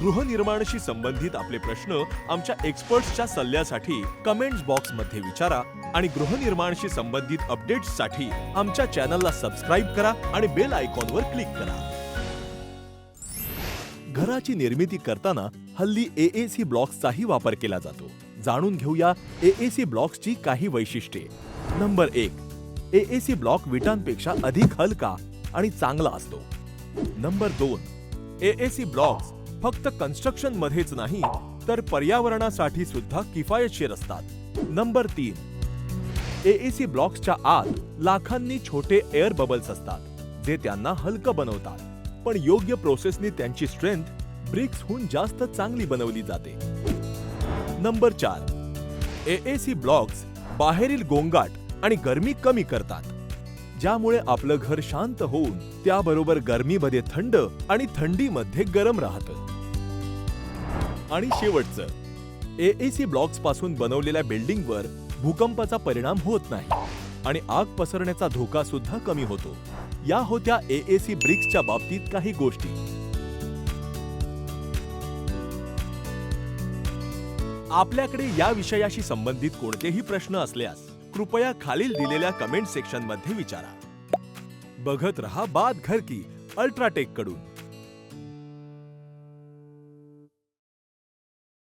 गृहनिर्माणशी संबंधित आपले प्रश्न आमच्या एक्सपर्ट्सच्या सल्ल्यासाठी कमेंट्स बॉक्समध्ये विचारा आणि गृहनिर्माणशी संबंधित अपडेट्ससाठी आमच्या चॅनलला सबस्क्राईब करा आणि बेल आयकॉनवर क्लिक करा. घराची निर्मिती करताना हल्ली ए ए सी ब्लॉक्सचाही वापर केला जातो. जाणून घेऊया ए ए सी ब्लॉक्सची काही वैशिष्ट्ये. नंबर एक एएसी ब्लॉक विटांपेक्षा अधिक हलका आणि चांगला असतो. नंबर दोन एएसी ब्लॉक्स फक्त कन्स्ट्रक्शन मध्येच नाही तर पर्यावरणासाठी सुद्धा किफायतशीर असतात. नंबर तीन. एएसी ब्लॉक्सच्या आत लाखांनी छोटे एअर बबल्स असतात जे त्यांना हलकं बनवतात. पण योग्य प्रोसेसनी त्यांची स्ट्रेंथ ब्रिक्सहून जास्त चांगली बनवली जाते. नंबर चार. एएसी ब्लॉक्स बाहेरील गोंगाट आणि गरमी कमी करतात ज्यामुळे आपलं घर शांत होऊन त्याबरोबर गरमीमध्ये थंड आणि थंडीमध्ये गरम राहतं. आणि शेवटचं. एएसी ब्लॉक्सपासून बनवलेल्या बिल्डिंगवर भूकंपाचा परिणाम होत नाही आणि आग पसरण्याचा धोका सुद्धा कमी होतो. या होत्या एएसी ब्रिक्सच्या बाबतीत काही गोष्टी. आपल्याकडे या विषयाशी संबंधित कोणतेही प्रश्न असल्यास कृपया खालील दिलेल्या कमेंट सेक्शनमध्ये विचारा. बघत रहा बाद घर की अल्ट्राटेककडून.